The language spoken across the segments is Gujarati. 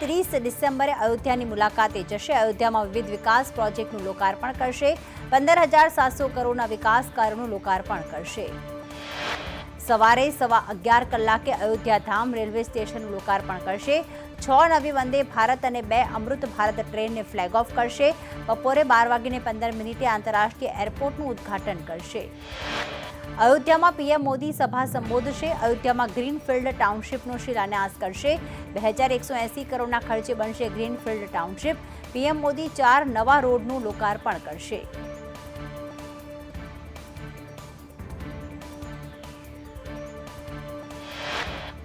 ત્રીસ ડિસેમ્બરે અયોધ્યાની મુલાકાતે જશે. અયોધ્યામાં વિવિધ વિકાસ પ્રોજેક્ટનું લોકાર્પણ કરશે. પંદર હજાર સાતસો કરોડના વિકાસ કાર્યોનું લોકાર્પણ કરશે. સવારે સવા અગિયાર કલાકે અયોધ્યા ધામ રેલવે સ્ટેશનનું લોકાર્પણ કરશે. છ નવી વંદે ભારત અને બે અમૃત ભારત ટ્રેનને ફ્લેગ ઓફ કરશે. બપોરે બાર વાગીને પંદર મિનિટે આંતરરાષ્ટ્રીય એરપોર્ટનું ઉદ્ઘાટન કરશે. અયોધ્યામાં પીએમ મોદી સભા સંબોધશે. અયોધ્યામાં ગ્રીનફિલ્ડ ટાઉનશીપનો શિલાન્યાસ કરશે. બે હજાર એકસો એંસી કરોડના ખર્ચે બનશે ગ્રીનફિલ્ડ ટાઉનશીપ. પીએમ મોદી ચાર નવા રોડનું લોકાર્પણ કરશે.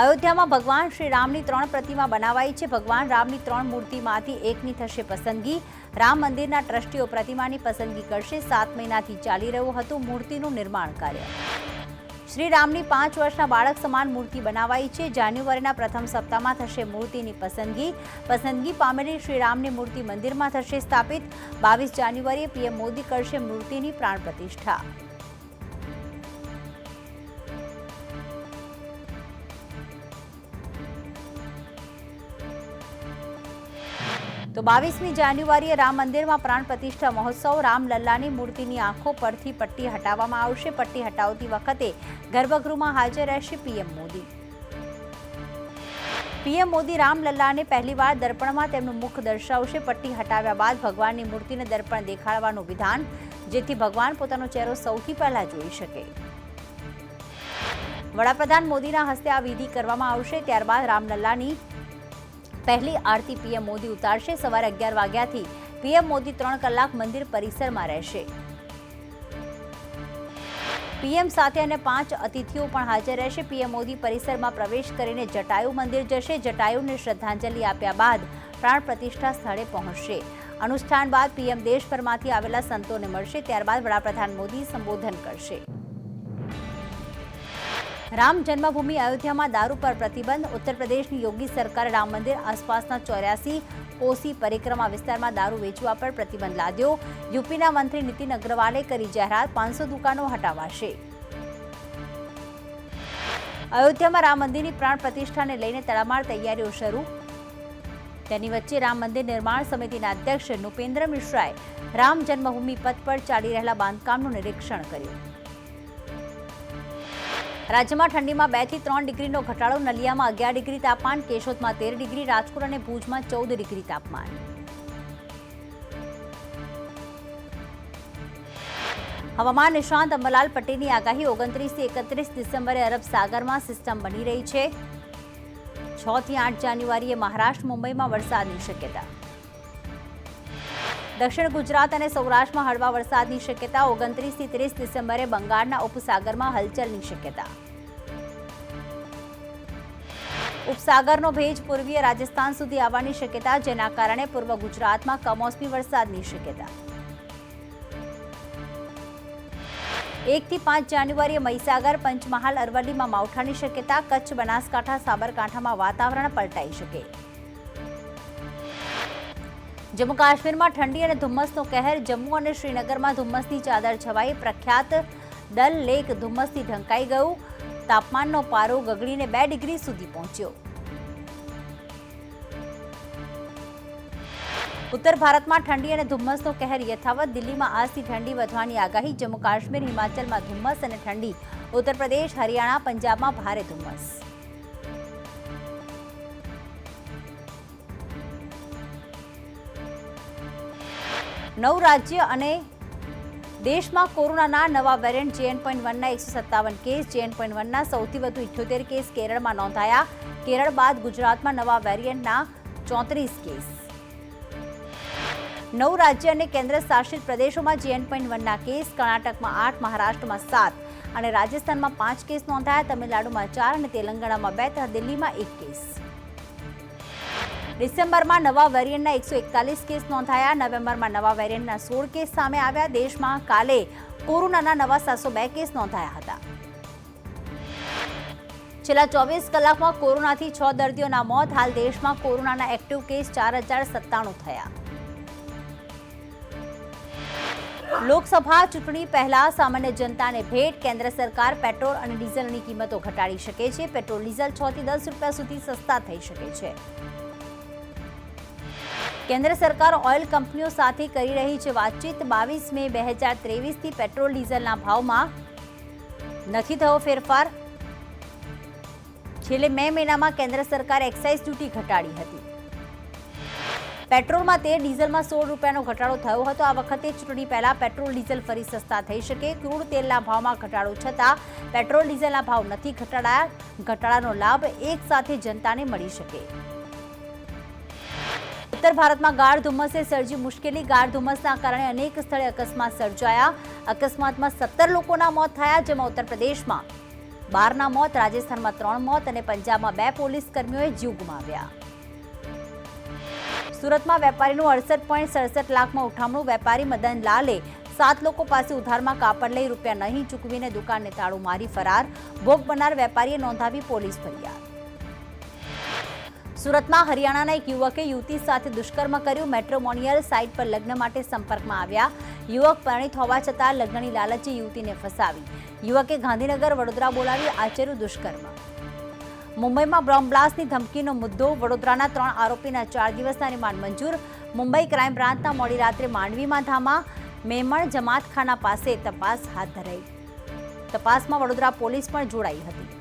અયોધ્યામાં ભગવાન શ્રી રામની ત્રણ પ્રતિમા બનાવાઈ છે. ભગવાન રામની ત્રણ મૂર્તિમાંથી એકની થશે પસંદગી. રામ મંદિરના ટ્રસ્ટીઓ પ્રતિમાની પસંદગી કરશે. સાત મહિનાથી ચાલી રહ્યું હતું મૂર્તિનું નિર્માણ કાર્ય. શ્રી રામની પાંચ વર્ષના બાળક સમાન મૂર્તિ બનાવાઈ છે. જાન્યુઆરીના પ્રથમ સપ્તાહમાં થશે મૂર્તિની પસંદગી. પસંદગી પામેલી શ્રી રામની મૂર્તિ મંદિરમાં થશે સ્થાપિત. બાવીસ જાન્યુઆરીએ પીએમ મોદી કરશે મૂર્તિની પ્રાણ પ્રતિષ્ઠા. તો બાવીસમી જાન્યુઆરીએ રામ મંદિરમાં પ્રાણ પ્રતિષ્ઠા મહોત્સવ રામલલ્લાની મૂર્તિની આંખો પરથી પટ્ટી હટાવવામાં આવશે. પટ્ટી હટાવતી વખતે ગર્ભગૃહમાં હાજર રહેશે પીએમ મોદી. પીએમ મોદી રામલલ્લાને પહેલીવાર દર્પણમાં તેમનું મુખ દર્શાવશે. પટ્ટી હટાવ્યા બાદ ભગવાનની મૂર્તિને દર્પણ દેખાડવાનું વિધાન, જેથી ભગવાન પોતાનો ચહેરો સૌથી પહેલા જોઈ શકે. વડાપ્રધાન મોદીના હસ્તે આ વિધિ કરવામાં આવશે. ત્યારબાદ રામલલ્લાની પહેલી આરતી પીએમ મોદી ઉતારશે, સવારે અગિયાર વાગ્યાથી પીએમ મોદી ત્રણ કલાક મંદિર પરિસરમાં રહેશે. પીએમ સાથે અને પાંચ અતિથિઓ પણ હાજર રહેશે. પીએમ મોદી પરિસરમાં પ્રવેશ કરીને જટાયુ મંદિર જશે. જટાયુને શ્રદ્ધાંજલિ આપ્યા બાદ પ્રાણ પ્રતિષ્ઠા સ્થળે પહોંચશે. અનુષ્ઠાન બાદ પીએમ દેશભરમાંથી આવેલા સંતોને મળશે. ત્યારબાદ વડાપ્રધાન મોદી સંબોધન કરશે. રામ જન્મભૂમિ અયોધ્યામાં દારૂ પર પ્રતિબંધ. ઉત્તર પ્રદેશની યોગી સરકારે રામ મંદિર આસપાસના ચોર્યાસી કોસી પરિક્રમા વિસ્તારમાં દારૂ વેચવા પર પ્રતિબંધ લાદ્યો. યુપીના મંત્રી નીતિન અગ્રવાલે કરી જાહેરાત. પાંચસો દુકાનો હટાવાશે. અયોધ્યામાં રામ મંદિરની પ્રાણ પ્રતિષ્ઠાને લઈને તડામાર તૈયારીઓ શરૂ. તેની વચ્ચે રામ મંદિર નિર્માણ સમિતિના અધ્યક્ષ નૃપેન્દ્ર મિશ્રાએ રામ જન્મભૂમિ પથ પર ચાલી રહેલા બાંધકામનું નિરીક્ષણ કર્યું. રાજ્યમાં ઠંડીમાં બેથી ત્રણ ડિગ્રીનો ઘટાડો, નલિયામાં અગિયાર ડિગ્રી તાપમાન, કેશોદમાં તેર ડિગ્રી, રાજકોટ અને ભુજમાં ચૌદ ડિગ્રી તાપમાન. હવામાન નિષ્ણાંત અંબલાલ પટેલની આગાહી ઓગણત્રીસથી એકત્રીસ ડિસેમ્બરે અરબ સાગરમાં સિસ્ટમ બની રહી છે. છ થી આઠ જાન્યુઆરીએ મહારાષ્ટ્ર, મુંબઈમાં વરસાદની શક્યતા. દક્ષિણ ગુજરાત અને સૌરાષ્ટ્રમાં હળવા વરસાદની શક્યતા ઓગણત્રીસથી ત્રીસ ડિસેમ્બરે બંગાળના ઉપસાગરમાં હલચલની શક્યતા. ઉપસાગરનો ભેજ પૂર્વીય રાજસ્થાન સુધી આવવાની શક્યતા, જેના કારણે પૂર્વ ગુજરાતમાં કમોસમી વરસાદની શક્યતા. એકથી પાંચ જાન્યુઆરીએ મહીસાગર, પંચમહાલ, અરવલ્લીમાં માવઠાની શક્યતા, કચ્છ, બનાસકાંઠા, સાબરકાંઠામાં વાતાવરણ પલટાઈ શકે. જમ્મુ કાશ્મીરમાં ઠંડી અને ધુમ્મસનો કહેર, જમ્મુ અને શ્રીનગરમાં ધુમ્મસની ચાદર છવાઈ, પ્રખ્યાત ડલ લેક ધુમ્મસથી ઢંકાઈ ગયું. તાપમાનનો પારો ગગડીને બે ડિગ્રી સુધી પહોંચ્યો. ઉત્તર ભારતમાં ઠંડી અને ધુમ્મસનો કહેર યથાવત, દિલ્હીમાં આજથી ઠંડી વધવાની આગાહી જમ્મુ કાશ્મીર હિમાચલમાં ધુમ્મસ અને ઠંડી ઉત્તર પ્રદેશ હરિયાણા, પંજાબમાં ભારે ધુમ્મસ. નવ રાજ્ય અને દેશમાં કોરોનાના નવા વેરિયન્ટ જેએન પોઈન્ટ વનના એકસો સત્તાવન કેસ જેએન પોઈન્ટ વનના સૌથી વધુ ઇઠ્યોતેર કેસ કેરળમાં નોંધાયા. કેરળ બાદ ગુજરાતમાં નવા વેરિયન્ટના ચોત્રીસ કેસ. નવ રાજ્ય અને કેન્દ્ર શાસિત પ્રદેશોમાં જેએન પોઈન્ટ વનના કેસ, કર્ણાટકમાં આઠ, મહારાષ્ટ્રમાં સાત અને રાજસ્થાનમાં પાંચ કેસ નોંધાયા. તમિલનાડુમાં ચાર અને તેલંગાણામાં બે, તથા દિલ્હીમાં એક કેસ. ડિસેમ્બરમાં નવા વેરિયન્ટના એકસો એકતાલીસ કેસ નોંધાયા. નવેમ્બરમાં નવા વેરિયન્ટના સોળ કેસ સામે આવ્યા. દેશમાં કાલે કોરોનાના નવા સાતસો બે કેસ નોંધાયા હતા. છેલ્લા ચોવીસ કલાકમાં કોરોનાથી છ દર્દીઓના મોત. હાલ દેશમાં કોરોનાના એક્ટિવ કેસ ચાર હજાર સત્તાણું થયા. લોકસભા ચૂંટણી પહેલા સામાન્ય જનતાને ભેટ. કેન્દ્ર સરકાર પેટ્રોલ અને ડીઝલની કિંમતો ઘટાડી શકે છે. પેટ્રોલ ડીઝલ છ થી દસ રૂપિયા સુધી સસ્તા થઈ શકે છે. કેન્દ્ર સરકાર ઓઇલ કંપનીઓ સાથે કરી રહી છે વાતચીત. બાવીસ મે બે હજાર ત્રેવીસથી પેટ્રોલ, ડીઝલના ભાવમાં નથી થયો ફેરફાર. છેલ્લે મે મહિનામાં કેન્દ્ર સરકારે એક્સાઇઝ ડ્યુટી ઘટાડી હતી. પેટ્રોલમાં તેર, ડીઝલમાં સોળ રૂપિયાનો ઘટાડો થયો હતો. આ વખતે ચૂંટણી પહેલા પેટ્રોલ, ડીઝલ ફરી સસ્તા થઈ શકે. ક્રૂડ તેલના ભાવમાં ઘટાડો છતાં પેટ્રોલ, ડીઝલના ભાવ નથી ઘટાડાયા. ઘટાડાનો લાભ એક સાથે જનતાને મળી શકે. ઉત્તર ભારતમાં ગાઢ ધુમ્મસે સર્જી મુશ્કેલી. ગાઢ ધુમ્મસના કારણે અનેક સ્થળે અકસ્માત સર્જાયા. અકસ્માતમાં સત્તર લોકોના મોત થયા, જેમાં ઉત્તર પ્રદેશમાં બારના મોત, રાજસ્થાનમાં ત્રણ મોત અને પંજાબમાં બે પોલીસ કર્મીઓએ જીવ ગુમાવ્યા. સુરતમાં વેપારીનું અડસઠ પોઈન્ટ સડસઠ લાખમાં ઉઠામણું. વેપારી મદન લાલે સાત લોકો પાસે ઉધારમાં કાપડ લઈ રૂપિયા નહીં ચૂકવીને દુકાનને તાળું મારી ફરાર. ભોગ બનનાર વેપારીએ નોંધાવી પોલીસ ફરિયાદ. સુરતમાં હરિયાણાના એક યુવકે યુવતી સાથે દુષ્કર્મ કર્યું. મેટ્રોમોનિયલ સાઇટ પર લગ્ન માટે સંપર્કમાં આવ્યા. યુવક પરિણિત હોવા છતાં લગ્નની લાલચે યુવતીને ફસાવી. યુવકે ગાંધીનગર વડોદરા બોલાવી આચર્યું દુષ્કર્મ. મુંબઈમાં બોમ્બ બ્લાસ્ટની ધમકીનો મુદ્દો, વડોદરાના ત્રણ આરોપીના ચાર દિવસના રિમાન્ડ મંજૂર. મુંબઈ ક્રાઇમ બ્રાન્ચના મોડી રાત્રે માંડવીમાં ધામા. મેમણ જમાતખાના પાસે તપાસ હાથ ધરાઈ. તપાસમાં વડોદરા પોલીસ પણ જોડાઈ હતી.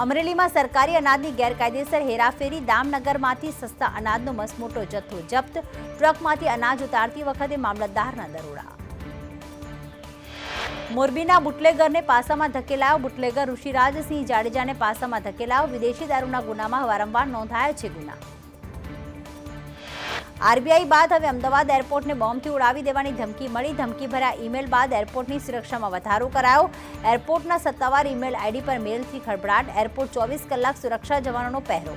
અમરેલીમાં સરકારી અનાજની ગેરકાયદેસર હેરાફેરી દામનગરમાંથી સસ્તા અનાજનો મસમોટો જથ્થો જપ્ત. ટ્રકમાંથી અનાજ ઉતારતી વખતે મામલતદારના દરોડા. મોરબીના બુટલેગરને પાસામાં ધકેલાયો બુટલેગર ઋષિરાજસિંહ જાડેજાને પાસામાં ધકેલાયો. વિદેશી દારૂના ગુનામાં વારંવાર નોંધાયા છે ગુના. આરબીઆઈ બાદ હવે અમદાવાદ એરપોર્ટને બોમ્બથી ઉડાવી દેવાની ધમકી મળી. ધમકી ભર્યા ઈમેલ બાદ એરપોર્ટની સુરક્ષામાં વધારો કરાયો. એરપોર્ટના સત્તાવાર ઈમેલ આઈડી પર મેલથી ખળભળાટ. એરપોર્ટ ચોવીસ કલાક સુરક્ષા જવાનોનો પહેરો.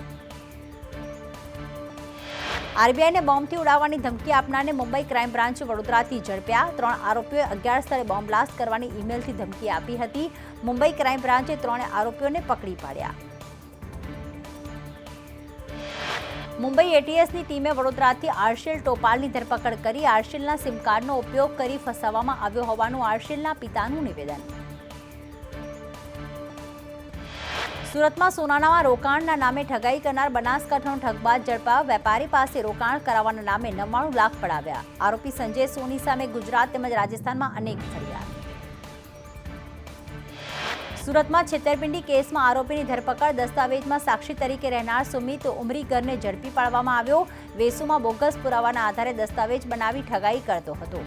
આરબીઆઈને બોમ્બથી ઉડાવવાની ધમકી આપનારને મુંબઈ ક્રાઇમ બ્રાન્ચ વડોદરાથી ઝડપ્યા. ત્રણ આરોપીઓએ અગિયાર સ્થળે બોમ્બ બ્લાસ્ટ કરવાની ઈમેલથી ધમકી આપી હતી. મુંબઈ ક્રાઇમ બ્રાન્ચે ત્રણે આરોપીઓને પકડી પાડ્યા. મુંબઈ એટીએસની ટીમે વડોદરાથી આર્શિલ ટોપાલની ધરપકડ કરી આર્શિલના સિમ કાર્ડનો ઉપયોગ કરી ફસાવવામાં આવ્યો હોવાનું આર્શિલના પિતાનું નિવેદન. સુરતમાં સોનાનામાં રોકાણના નામે ઠગાઈ કરનાર બનાસકાંઠાનો ઠગબાજ ઝડપા વેપારી પાસે રોકાણ કરાવવાના નામે નવ્વાણું લાખ પડાવ્યા. આરોપી સંજય સોની સામે ગુજરાત તેમજ રાજસ્થાનમાં અનેક ફરિયાદ. સુરતમાં છેતરપિંડી કેસમાં આરોપીની ધરપકડ દસ્તાવેજમાં સાક્ષી તરીકે રહેનાર સુમિત ઉમરીગરને ઝડપી પાડવામાં આવ્યો. વેસુમાં બોગસ પુરાવાના આધારે દસ્તાવેજ બનાવી ઠગાઈ કરતો હતો.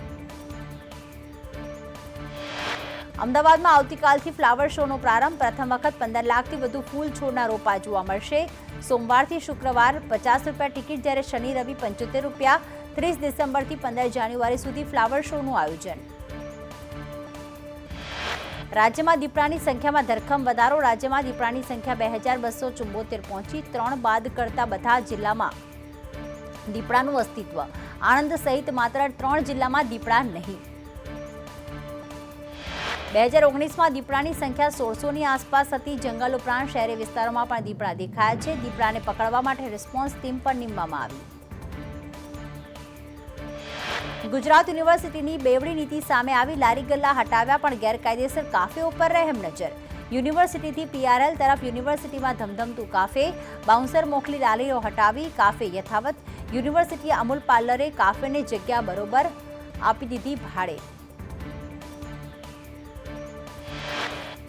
અમદાવાદમાં આવતીકાલથી ફ્લાવર શોનો પ્રારંભ. પ્રથમ વખત પંદર લાખથી વધુ ફૂલ છોડના રોપા જોવા મળશે. સોમવારથી શુક્રવાર પચાસ રૂપિયા ટિકિટ જ્યારે શનિ, રવિ પંચોતેર રૂપિયા. ત્રીસ ડિસેમ્બરથી પંદર જાન્યુઆરી સુધી ફ્લાવર શોનું આયોજન. રાજ્યમાં દીપડાની સંખ્યામાં ધરખમ વધારો, રાજ્યમાં દીપડાની સંખ્યા બે હજાર બસો ચુંબોતેર પહોંચી, ત્રણ બાદ કરતા બધા જિલ્લામાં દીપડાનું અસ્તિત્વ. આણંદ સહિત માત્ર ત્રણ જિલ્લામાં દીપડા નહીં. બે હજાર ઓગણીસમાં દીપડાની સંખ્યા સોળસોની આસપાસ હતી. જંગલ ઉપરાંત શહેરી વિસ્તારોમાં પણ દીપડા દેખાયા છે. દીપડાને પકડવા માટે રિસ્પોન્સ ટીમ પણ નીમવામાં આવી. ગુજરાત યુનિવર્સિટીની બેવડી નીતિ સામે આવી લારી ગલ્લા હટાવ્યા પણ ગેરકાયદેસર કાફે ઉપર રહેમ નજર. યુનિવર્સિટીથી પીઆરએલ તરફ યુનિવર્સિટીમાં ધમધમતું કાફે, બાઉન્સર મોકલી લારીઓ હટાવી, કાફે યથાવત યુનિવર્સિટીએ અમૂલ પાર્લરે કાફેને જગ્યા બરોબર આપી દીધી ભાડે.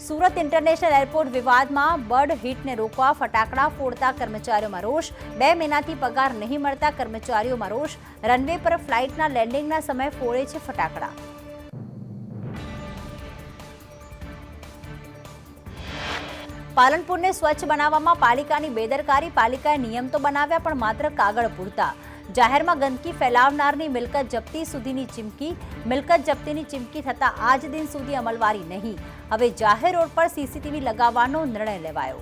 સુરત ઇન્ટરનેશનલ એરપોર્ટ વિવાદમાં બર્ડ હિટને રોકવા ફટાકડા ફોડતા કર્મચારીઓમાં રોષ. બે મહિનાથી પગાર નહીં મળતા કર્મચારીઓમાં રોષ. રનવે પર ફ્લાઇટના લેન્ડિંગના સમયે ફોડે છે ફટાકડા. પાલનપુરને સ્વચ્છ બનાવવામાં પાલિકાની બેદરકારી. પાલિકાએ નિયમ તો બનાવ્યા પણ માત્ર કાગળ પૂરતા. જાહેરમાં ગંદકી ફેલાવનારની મિલકત જપ્તી સુધીની ચીમકી. મિલકત જપ્તીની ચીમકી થતાં આજ દિન સુધી અમલવારી નહીં. હવે જાહેર રોડ પર સીસીટીવી લગાવવાનો નિર્ણય લેવાયો.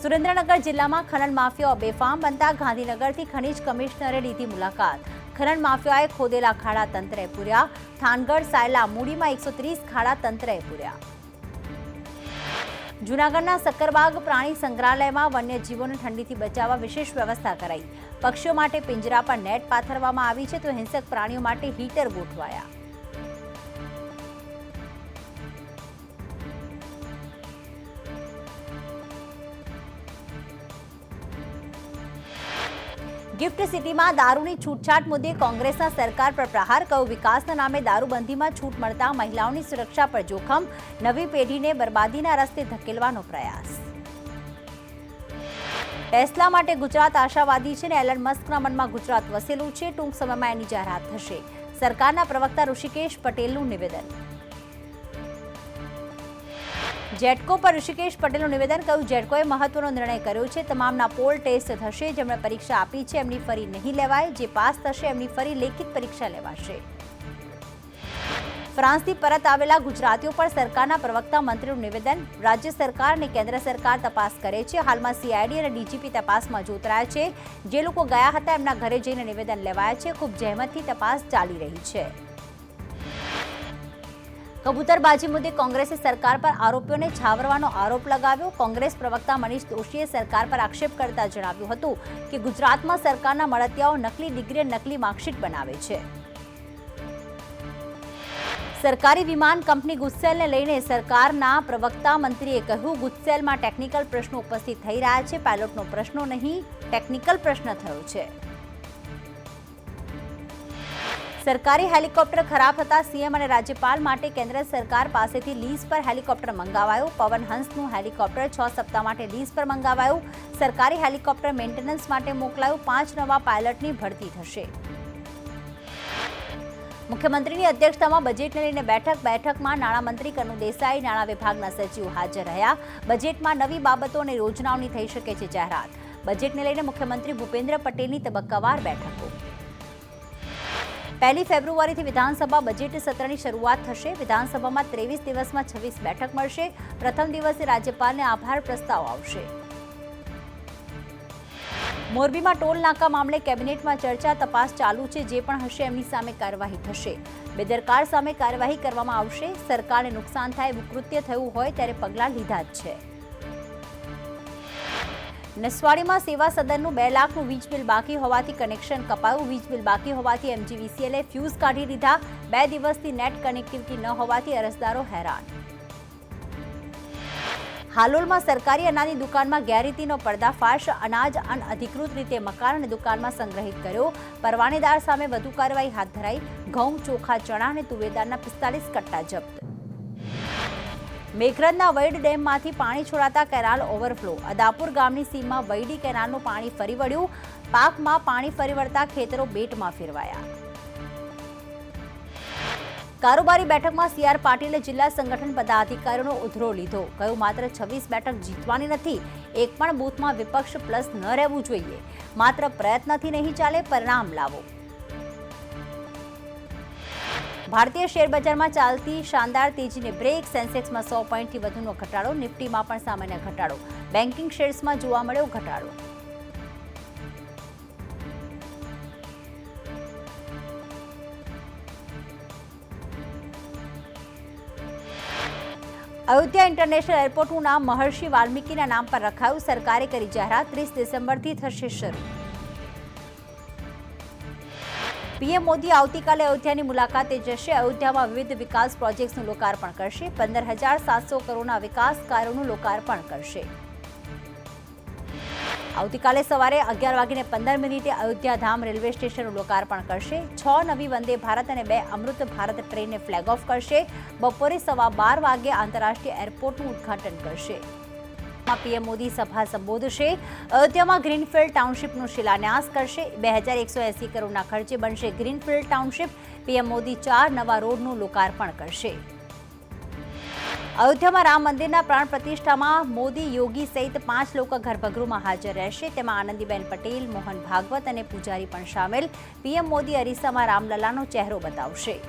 સુરેન્દ્રનગર જિલ્લામાં ખનન માફિયાઓ બેફામ બનતા ગાંધીનગરથી ખનીજ કમિશનરે લીધી મુલાકાત. ખનન માફિયાએ ખોદેલા ખાડા તંત્રએ પૂર્યા. થાનગઢ, સાયલા, મૂડીમાં એકસો ત્રીસ ખાડા તંત્રએ પૂર્યા. જૂનાગઢના સક્કરબાગ પ્રાણી સંગ્રહાલયમાં વન્યજીવોને ઠંડીથી બચાવવા વિશેષ વ્યવસ્થા કરાઈ. પક્ષીઓ માટે પિંજરા પર નેટ પાથરવામાં આવી છે તો હિંસક પ્રાણીઓ માટે હીટર ગોઠવાયા. ગિફ્ટ સિટીમાં દારૂની છૂટછાટ મુદ્દે કોંગ્રેસના સરકાર પર પ્રહાર, કહ્યું, વિકાસના નામે દારૂબંધીમાં છૂટ મળતા મહિલાઓની સુરક્ષા પર જોખમ, નવી પેઢીને બરબાદીના રસ્તે ધકેલવાનો પ્રયાસ. ટેસ્લા માટે ગુજરાત આશાવાદી છે ને એલન મસ્કના મનમાં ગુજરાત વસેલું છે. ટૂંક સમયમાં એની જાહેરાત થશે. સરકારના પ્રવક્તા ઋષિકેશ પટેલનું નિવેદન. જેટકો પર ઋષિકેશ પટેલનું નિવેદન કહ્યું, જેટકોએ મહત્વનો નિર્ણય કર્યો છે, તમામના પોલ ટેસ્ટ થશે, જેમણે પરીક્ષા આપી છે, એમની ફરી નહીં લેવાય, જે પાસ થશે, એમની ફરી લેખિત પરીક્ષા લેવાશે. ફ્રાન્સથી પરત આવેલા ગુજરાતીઓ પર સરકારના પ્રવક્તા મંત્રીનું નિવેદન, રાજ્ય સરકાર અને કેન્દ્ર સરકાર તપાસ કરે છે. હાલમાં સીઆઈડી અને ડીજીપી તપાસમાં જોતરાયા છે. જે લોકો ગયા હતા, એમના ઘરે જઈને નિવેદન લેવાયા છે. ખૂબ જહેમતથી તપાસ ચાલી રહી છે. કબૂતરબાજી મુદ્દે કોંગ્રેસે સરકાર પર આરોપીઓને છાવરવાનો આરોપ લગાવ્યો. કોંગ્રેસ પ્રવક્તા મનીષ દોશીએ સરકાર પર આક્ષેપ કરતા જણાવ્યું હતું કે ગુજરાતમાં સરકારના મળતિયાઓ નકલી ડિગ્રી નકલી માર્કશીટ બનાવે છે. સરકારી વિમાન કંપની ગુસ્સેલને લઈને સરકારના પ્રવક્તા મંત્રીએ કહ્યું ગુસ્સેલમાં ટેકનિકલ પ્રશ્નો ઉપસ્થિત થઈ રહ્યા છે. પાયલોટનો પ્રશ્નો નહીં, ટેકનિકલ પ્રશ્ન થયો છે. સરકારી હેલિકોપ્ટર ખરાબ હતા. સીએમ અને રાજ્યપાલ માટે કેન્દ્ર સરકાર પાસેથી લીઝ પર હેલિકોપ્ટર મંગાવાયું. પવન હંસનું હેલિકોપ્ટર છ સપ્તાહ માટે લીઝ પર મંગાવાયું. સરકારી હેલિકોપ્ટર મેન્ટેનન્સ માટે મોકલાયું. પાંચ નવા પાયલટની ભરતી થશે. મુખ્યમંત્રીની અધ્યક્ષતામાં બજેટને લઈને બેઠક. બેઠકમાં નાણામંત્રી કનુ દેસાઈ, નાણાં વિભાગના સચિવ હાજર રહ્યા. બજેટમાં નવી બાબતો અને યોજનાઓની થઈ શકે છે જાહેરાત. બજેટને લઈને મુખ્યમંત્રી ભૂપેન્દ્ર પટેલની તબક્કાવાર બેઠકો. પહેલી ફેબ્રુઆરીથી વિધાનસભા બજેટ સત્રની શરૂઆત થશે. વિધાનસભામાં ત્રેવીસ દિવસમાં છવ્વીસ બેઠક મળશે. પ્રથમ દિવસે રાજ્યપાલને આભાર પ્રસ્તાવ આવશે. મોરબીમાં ટોલ નાકા મામલે કેબિનેટમાં ચર્ચા તપાસ ચાલુ છે. જે પણ હશે એમની સામે કાર્યવાહી થશે. બેદરકાર સામે કાર્યવાહી કરવામાં આવશે. સરકારને નુકસાન થાય એવું કૃત્ય થયું હોય ત્યારે પગલાં લીધા જ છે. નસવાડીમાં સેવા સદનનું બે લાખનું વીજ બિલ બાકી હોવાથી કનેક્શન કપાયું. વીજ બિલ બાકી હોવાથી એમજીવીસીએલે ફ્યુઝ કાઢી દીધા. બે દિવસથી નેટ કનેક્ટિવિટી ન હોવાથી અરજદારો હેરાન. હાલોલમાં સરકારી અનાજની દુકાનમાં ગેરરીતિનો પર્દાફાશ. અનાજ અનઅધિકૃત રીતે મકાન અને દુકાનમાં સંગ્રહિત કર્યો. પરવાનેદાર સામે વધુ કાર્યવાહી હાથ ધરાઈ. ઘઉં, ચોખા, ચણા અને તુવેદારના પિસ્તાલીસ કટ્ટા જપ્ત. મેઘરજના વૈડ ડેમમાંથી પાણી છોડાતા કેનાલ ઓવરફ્લો. અદાપુર ગામની સીમમાં વૈડી કેનાલનું પાણી ફરી વળ્યું. પાકમાં પાણી ફરી વળતા ખેતરો બેટમાં ફેરવાયા. કારોબારી બેઠકમાં સીઆર પાટીલે જિલ્લા સંગઠન પદાધિકારીઓનો ઉધરો લીધો. કહ્યું, માત્ર છવ્વીસ બેઠક જીતવાની નથી, એક પણ બૂથમાં વિપક્ષ પ્લસ ન રહેવું જોઈએ. માત્ર પ્રયત્નથી નહીં ચાલે, પરિણામ લાવો. ભારતીય શેરબજારમાં ચાલતી શાનદાર તેજીને બ્રેક સેન્સેક્સમાં સો પોઈન્ટથી વધુનો ઘટાડો નિફ્ટીમાં પણ સામાન્ય ઘટાડો. બેન્કિંગ શેર્સમાં જોવા મળ્યો ઘટાડો. અયોધ્યા ઇન્ટરનેશનલ એરપોર્ટનું નામ મહર્ષિ વાલ્મીકીના નામ પર રખાયું સરકારે કરી જાહેરાત, ત્રીસ ડિસેમ્બરથી થશે શરૂ. પીએમ મોદી આવતીકાલે અયોધ્યાની મુલાકાતે જશે. અયોધ્યામાં વિવિધ વિકાસ પ્રોજેક્ટ્સનું લોકાર્પણ કરશે. પંદર હજાર સાતસો કરોડના વિકાસ કાર્યોનું લોકાર્પણ કરશે. આવતીકાલે સવારે અગિયાર વાગીને પંદર મિનિટે અયોધ્યા ધામ રેલવે સ્ટેશનનું લોકાર્પણ કરશે. છ નવી વંદે ભારત અને બે અમૃત ભારત ટ્રેનને ફ્લેગ ઓફ કરશે. બપોરે સવા બાર વાગે આંતરરાષ્ટ્રીય એરપોર્ટનું ઉદ્ઘાટન કરશે. પીએમ મોદી સભા સંબોધશે. અયોધ્યામાં ગ્રીનફિલ્ડ ટાઉનશીપનો શિલાન્યાસ કરશે. બે હજાર એકસો એસી કરોડના ખર્ચે બનશે ગ્રીનફિલ્ડ ટાઉનશીપ. પીએમ મોદી ચાર નવા રોડનું લોકાર્પણ કરશે. અયોધ્યામાં રામ મંદિરના પ્રાણ પ્રતિષ્ઠામાં મોદી યોગી સહિત પાંચ લોકો ગર્ભગૃહમાં હાજર રહેશે. તેમાં આનંદીબેન પટેલ, મોહન ભાગવત અને પૂજારી પણ સામેલ. પીએમ મોદી અરીસામાં રામલલાનો ચહેરો બતાવશે.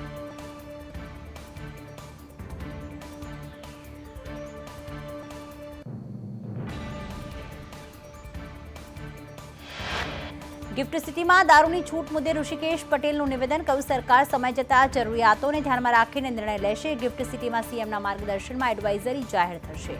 ગિફ્ટ સિટીમાં દારૂની છૂટ મુદ્દે ઋષિકેશ પટેલનું નિવેદન, કહ્યું, સરકાર સમય જતા જરૂરિયાતોને ધ્યાનમાં રાખીને નિર્ણય લેશે. ગિફ્ટ સિટીમાં સીએમના માર્ગદર્શનમાં એડવાઇઝરી જાહેર થશે.